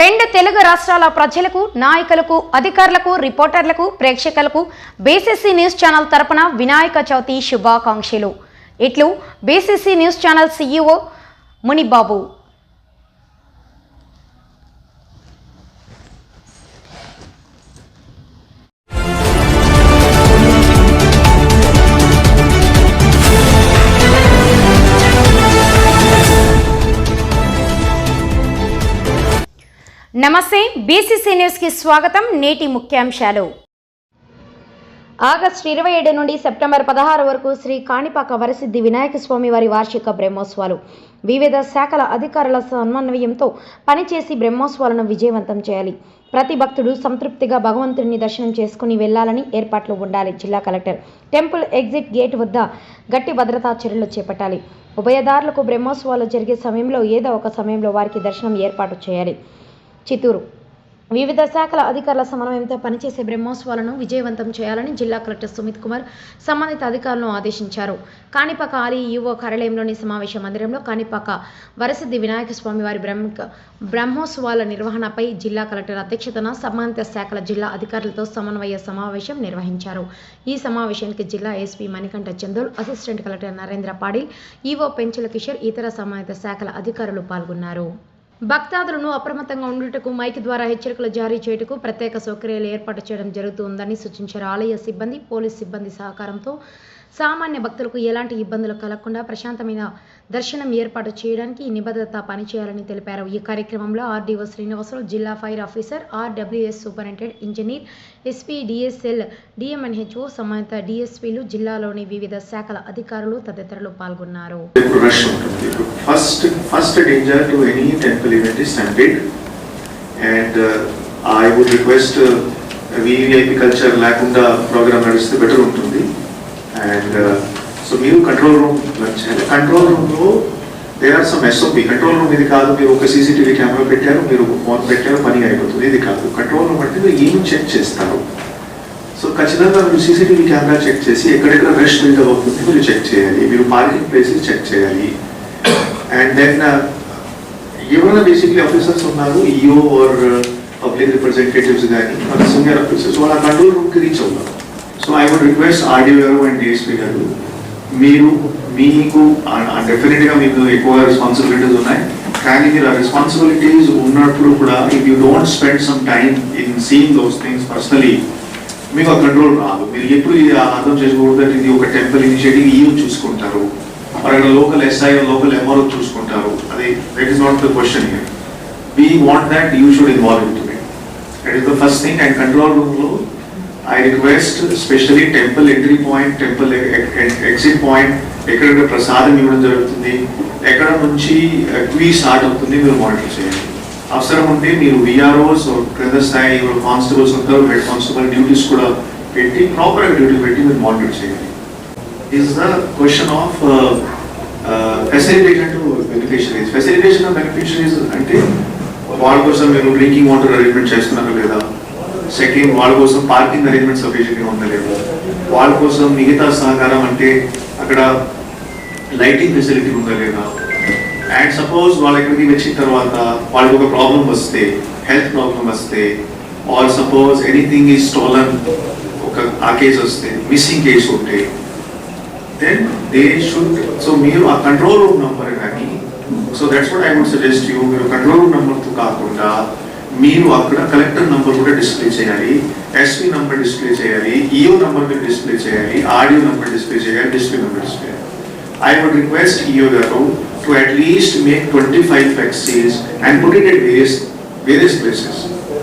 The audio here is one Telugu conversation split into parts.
రెండు తెలుగు రాష్ట్రాల ప్రజలకు నాయకులకు అధికారులకు రిపోర్టర్లకు ప్రేక్షకులకు బీసీసీ న్యూస్ ఛానల్ తరపున వినాయక చవితి శుభాకాంక్షలు. ఇట్లు BCC news channel CEO Munibabu. నమస్తే బీసీసీ న్యూస్కి స్వాగతం నేటి ముఖ్యాంశాలు. ఆగస్టు ఇరవై ఏడు నుండి సెప్టెంబర్ పదహారు వరకు శ్రీ కాణిపాక వరసిద్ధి వినాయక స్వామి వారి వార్షిక బ్రహ్మోత్సవాలు. వివిధ శాఖల అధికారుల సమన్వయంతో పనిచేసి బ్రహ్మోత్సవాలను విజయవంతం చేయాలి. ప్రతి భక్తుడు సంతృప్తిగా భగవంతుడిని దర్శనం చేసుకుని వెళ్ళాలని ఏర్పాట్లు ఉండాలి జిల్లా కలెక్టర్. టెంపుల్ ఎగ్జిట్ గేట్ వద్ద గట్టి భద్రతా చర్యలు చేపట్టాలి. ఉభయదారులకు బ్రహ్మోత్సవాలు జరిగే సమయంలో ఏదో ఒక సమయంలో వారికి దర్శనం ఏర్పాటు చేయాలి. చిత్తూరు. వివిధ శాఖల అధికారుల సమన్వయంతో పనిచేసే బ్రహ్మోత్సవాలను విజయవంతం చేయాలని జిల్లా కలెక్టర్ సుమిత్ కుమార్ సంబంధిత అధికారులను ఆదేశించారు. కాణిపాక ఆలీ ఈవో కార్యాలయంలోని సమావేశ మందిరంలో కాణిపాక వరసిద్ధి వినాయక స్వామి వారి బ్రహ్మ బ్రహ్మోత్సవాల నిర్వహణపై జిల్లా కలెక్టర్ అధ్యక్షతన సంబంధిత శాఖల జిల్లా అధికారులతో సమన్వయ సమావేశం నిర్వహించారు. ఈ సమావేశానికి జిల్లా SP Manikanta Chandol assistant collector Narendra Patil EO Penchula Kishore ఇతర సంబంధిత శాఖల అధికారులు పాల్గొన్నారు. భక్తాదులను అప్రమత్తంగా ఉండుటకు మైక్ ద్వారా హెచ్చరికలు జారీ చేయుటకు ప్రత్యేక సౌకర్యాలు ఏర్పాటు చేయడం జరుగుతుందని సూచించారు. ఆలయ సిబ్బంది పోలీస్ సిబ్బంది సహకారంతో సామాన్య భక్తులకు ఎలాంటి ఇబ్బందులు కలగకుండా ప్రశాంతమైన దర్శనం ఏర్పాటు చేయడానికి నిబద్ధత పనిచేయాలని తెలిపారు. ఈ కార్యక్రమంలో ఆర్డీఓ శ్రీనివాసరావు జిల్లా fire officer RWS superintendent engineer SP DSL DMNHO సంబంధిత డిఎస్పీలు జిల్లాలోని వివిధ శాఖల అధికారులు తదితరులు పాల్గొన్నారు. First first danger to any temple event is and I would request VVIP culture లేకుండా ప్రోగ్రామ్ నడిస్తే బెటర్ ఉంటుంది. అండ్ సో మీరు కంట్రోల్ రూమ్ చేయాలి కంట్రోల్ రూమ్లో there are some SOP control room ఇది కాదు. మీరు ఒక సీసీటీవీ కెమెరా పెట్టారు మీరు ఫోన్ పెట్టారు పని అయిపోతుంది. ఇది కాదు. కంట్రోల్ రూమ్ అంటే మీరు ఏం చెక్ చేస్తారు? సో ఖచ్చితంగా మీరు సీసీటీవీ కెమెరా చెక్ చేసి ఎక్కడెక్కడ రెస్ట్ బిల్డప్ అవుతుంది మీరు చెక్ చేయాలి. మీరు పార్కింగ్ ప్లేసెస్ చెక్ చేయాలి. అండ్ దెన్ ఎవరైనా బేసిక్లీ ఆఫీసర్స్ ఉన్నారు ఈఓ ఆర్ పబ్లిక్ రిప్రజెంటేటివ్స్ కానీ సీనియర్ ఆఫీసర్స్ వాళ్ళ కంట్రోల్ రూమ్కి రీచ్ అవుతారు. So I would request RDO గారు అండ్ డిఎస్పీ గారు మీరు మీకు డెఫినెట్గా మీకు ఎక్కువ రెస్పాన్సిబిలిటీస్ ఉన్నాయి. కానీ మీరు ఆ రెస్పాన్సిబిలిటీస్ ఉన్నప్పుడు కూడా if you don't spend some time in seeing those things personally మీకు ఆ కంట్రోల్ రాదు. మీరు ఎప్పుడు ఇది అర్థం చేసుకోకూడదు ఇది ఒక టెంపుల్ ఇనిషియేటివ్ ఈ చూసుకుంటారు. మరి అక్కడ లోకల్ ఎస్ఐ లోకల్ ఎంఆర్ఓ చూసుకుంటారు. అది that is not the question here we want that you should involve in to it is the first thing and control రూమ్లో I request specially temple entry point temple exit point ఎక్కడ ప్రసాదం ఇవ్వడం జరుగుతుంది ఎక్కడ నుంచి క్వీ స్టార్ట్ అవుతుంది మీరు మానిటర్ చేయండి. అవసరం ఉంటే మీరు విఆర్ఓస్ క్రింద స్థాయి కానిస్టేబుల్స్ ఉంటారు హెడ్ కానిస్టేబుల్ డ్యూటీస్ కూడా పెట్టి ప్రాపర్గా డ్యూటీ పెట్టి మీరు మానిటర్ చేయండి. Is the question of facilitation to beneficiaries facilitation of beneficiaries అంటే వాళ్ళ కోసం మీరు డ్రింకింగ్ వాటర్ అరేంజ్మెంట్ చేస్తున్నారా లేదా? సెకండ్ వాళ్ళ కోసం పార్కింగ్ అరేంజ్మెంట్ సఫిషియెంట్గా ఉండలేదు. వాళ్ళ కోసం మిగతా సహకారం అంటే అక్కడ లైటింగ్ ఫెసిలిటీ ఉందా లేదా అండ్ సపోజ్ వాళ్ళ ఇక్కడికి వచ్చిన తర్వాత వాళ్ళకి ఒక ప్రాబ్లం వస్తే హెల్త్ ప్రాబ్లం వస్తే or suppose anything is stolen ఒక ఆ కేసు వస్తే మిస్సింగ్ కేసు ఉంటే దెన్ దే షుడ్ సో మీరు ఆ కంట్రోల్ రూమ్ నంబర్ కానీ so that's what I would suggest you మీరు కంట్రోల్ రూమ్ నెంబర్తో కాకుండా మీరు అక్కడ కలెక్టర్ నంబర్ కూడా డిస్ప్లే చేయాలి ఎస్వి నంబర్ డిస్ప్లే చేయాలి ఈఓ నంబర్ మీరు డిస్ప్లే చేయాలి ఆడియో నంబర్ డిస్ప్లే చేయాలి display number display I would request EO గారు to at least make twenty five flexis and put it at various various places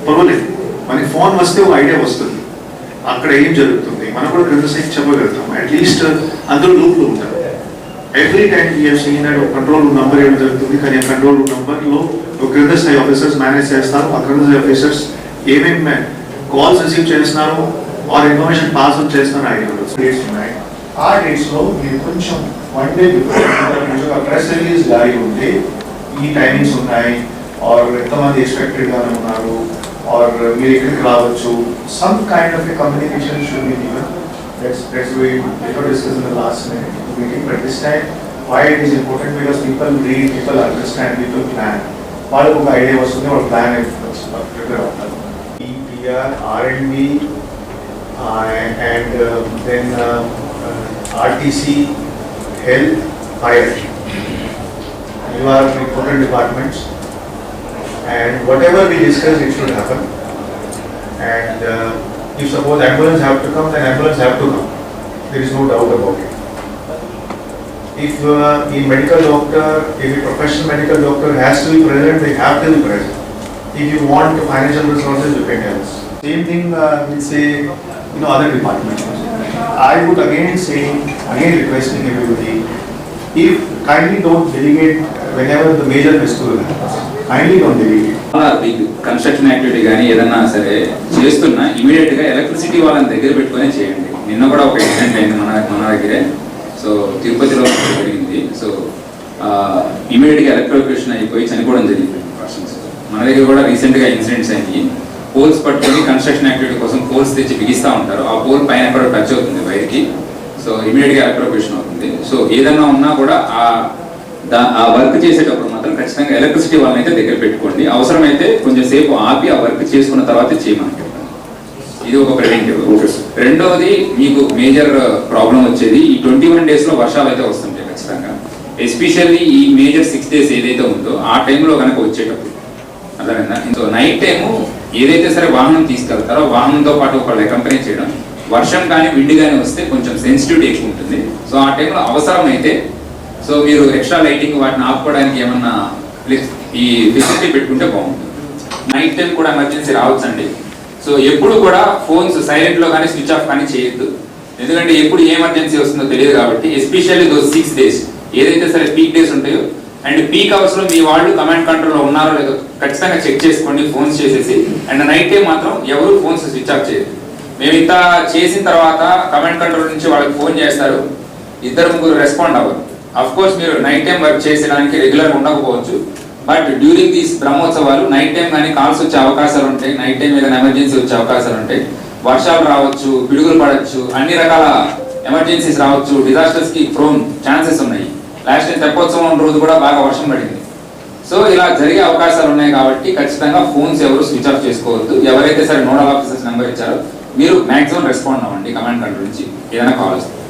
పర్వాలేదు. మనకి ఫోన్ వస్తే ఒక ఐడియా వస్తుంది. అక్కడ ఏం జరుగుతుంది? మనం కూడా క్రింద సైడ్ చెప్పగలుగుతాం అట్లీస్ట్ అందరూ లూప్లో ఉంటారు. ఎవ్రీ టైం వీఆర్ సీన్ ఒక కంట్రోల్ రూమ్ నంబర్ ఏం జరుగుతుంది కానీ ఆ కంట్రోల్ రూమ్ నంబర్లో ఒక క్రింద స్థాయి ఆఫీసర్స్ మేనేజ్ చేస్తారు. ఆ క్రింద స్థాయి ఆఫీసర్స్ ఏమేమి కాల్స్ రిసీవ్ చేస్తున్నారు ఆర్ ఇన్ఫర్మేషన్ పాస్ అవుట్ చేస్తున్నారు ఐడియా ఉండదు. డేట్స్ ఉన్నాయి. ఆ డేట్స్లో మీరు కొంచెం one day before press release జారీ ఉంటే ఈ టైమింగ్స్ ఉన్నాయి ఆర్ ఎంతమంది ఎక్స్పెక్టెడ్ గానే ఉన్నారు ఆర్ మీరు ఎక్కడికి రావచ్చు some kind of a communication should be given that's that's we discuss in the last Meeting but this time why it is important because people read people understand people plan వాళ్ళకు ఒక ఐడియా వస్తుంది వాళ్ళ plan doctors, or prepare doctors. PR, R&D, uh, and um, then um, uh, RTC, Health, Fire. You are the important departments, and whatever we discuss, it should happen. And uh, if suppose ambulance have to come, then ambulance have to come. There is no doubt about it. If uh, the medical doctor, if a professional medical doctor has to be present, they have to be present. If you want financial resources, you can tell us. Same thing uh, with say, you know, other departments. I would again say, again requesting everybody, if kindly don't delegate whenever the major festival happens, kindly don't delegate. Construction activity కానీ ఏదన్నా సరే చేస్తున్నా ఇమీడియట్గా ఎలక్ట్రిసిటీ వాళ్ళని దగ్గర పెట్టుకునే చేయండి నిన్న కూడా ఒక ఇన్సిడెంట్ అయింది మన మన దగ్గరే సో తిరుపతిలో జరిగింది. సో ఇమీడియట్గా గా అయిపోయి చనిపోవడం జరిగింది. పర్సన్స్ మన దగ్గర కూడా రీసెంట్గా ఇన్సిడెంట్స్ అయ్యి పోల్స్ పట్టుకొని కన్స్ట్రక్షన్ యాక్టివిటీ కోసం పోల్స్ తెచ్చి బిగిస్తూ ఉంటారు. ఆ పోల్ పైన కూడా టచ్ అవుతుంది వైర్కి. సో ఇమీడియట్గా ఎలక్ట్రిఫికేషన్ అవుతుంది. సో ఏదన్నా ఉన్నా కూడా ఆ దా- ఆ వర్క్ చేసేటప్పుడు మాత్రం ఖచ్చితంగా ఎలక్ట్రిసిటీ వాళ్ళని అయితే దగ్గర పెట్టుకోండి. అవసరమైతే కొంచెం సేపు ఆపి ఆ వర్క్ చేసుకున్న తర్వాత చేయమని ఇది ఒక ప్రివెంటివ్ రెండవది మీకు మేజర్ ప్రాబ్లం uh, వచ్చేది ఈ ట్వంటీ వన్ డేస్లో వర్షాలు అయితే వస్తుంటాయి ఖచ్చితంగా. ఎస్పెషల్లీ ఈ మేజర్ సిక్స్ డేస్ ఏదైతే ఉందో ఆ టైంలో కనుక వచ్చేటప్పుడు. అర్థమైందా? సో నైట్ టైము ఏదైతే సరే వాహనం తీసుకెళ్తారో వాహనంతో పాటు ఒకళ్ళు కంపెనీ చేయడం. వర్షం కానీ విండి కానీ వస్తే కొంచెం సెన్సిటివిటీ ఎక్కువ ఉంటుంది. సో ఆ టైంలో అవసరం అయితే సో మీరు ఎక్స్ట్రా లైటింగ్ వాటిని ఆపుకోవడానికి ఏమన్నా ఈ ఫెసిలిటీ పెట్టుకుంటే బాగుంటుంది. నైట్ టైం కూడా ఎమర్జెన్సీ రావచ్చండి. సో ఎప్పుడు కూడా ఫోన్స్ సైలెంట్లో కానీ స్విచ్ ఆఫ్ కానీ చేయొద్దు. ఎందుకంటే ఎప్పుడు ఏ ఎమర్జెన్సీ వస్తుందో తెలియదు కాబట్టి ఎస్పెషల్లీ దో సిక్స్ డేస్ ఏదైతే సరే పీక్ డేస్ ఉంటాయో అండ్ పీక్ అవర్స్లో మీ వాళ్ళు కమాండ్ కంట్రోల్లో ఉన్నారో లేదో ఖచ్చితంగా చెక్ చేసుకోండి ఫోన్స్ చేసేసి. అండ్ నైట్ టైం మాత్రం ఎవరు ఫోన్స్ స్విచ్ ఆఫ్ చేయదు మేము ఇంత చేసిన తర్వాత కమాండ్ కంట్రోల్ నుంచి వాళ్ళకి ఫోన్ చేస్తారు. ఇద్దరు ముగ్గురు రెస్పాండ్ అవ్వరు. అఫ్ కోర్స్ మీరు నైట్ టైం వర్క్ చేసేదానికి రెగ్యులర్ ఉండకపోవచ్చు. బట్ డ్యూరింగ్ దీస్ బ్రహ్మోత్సవాలు నైట్ టైం కానీ కాల్స్ వచ్చే అవకాశాలు ఉంటాయి. నైట్ టైం ఏదైనా ఎమర్జెన్సీ వచ్చే అవకాశాలు ఉంటాయి. వర్షాలు రావచ్చు పిడుగులు పడవచ్చు అన్ని రకాల ఎమర్జెన్సీస్ రావచ్చు. డిజాస్టర్స్కి ప్రోన్ ఛాన్సెస్ ఉన్నాయి. లాస్ట్ టైం తెప్పోత్సవం రోజు కూడా బాగా వర్షం పడింది. సో ఇలా జరిగే అవకాశాలు ఉన్నాయి కాబట్టి ఖచ్చితంగా ఫోన్స్ ఎవరు స్విచ్ ఆఫ్ చేసుకోవద్దు. ఎవరైతే సరే నోడల్ ఆఫీసర్స్ నెంబర్ ఇచ్చారో మీరు మాక్సిమం రెస్పాండ్ అవ్వండి కమాండ్ కంట్రోల్ నుంచి. ఏదైనా కాల్ వస్తుంది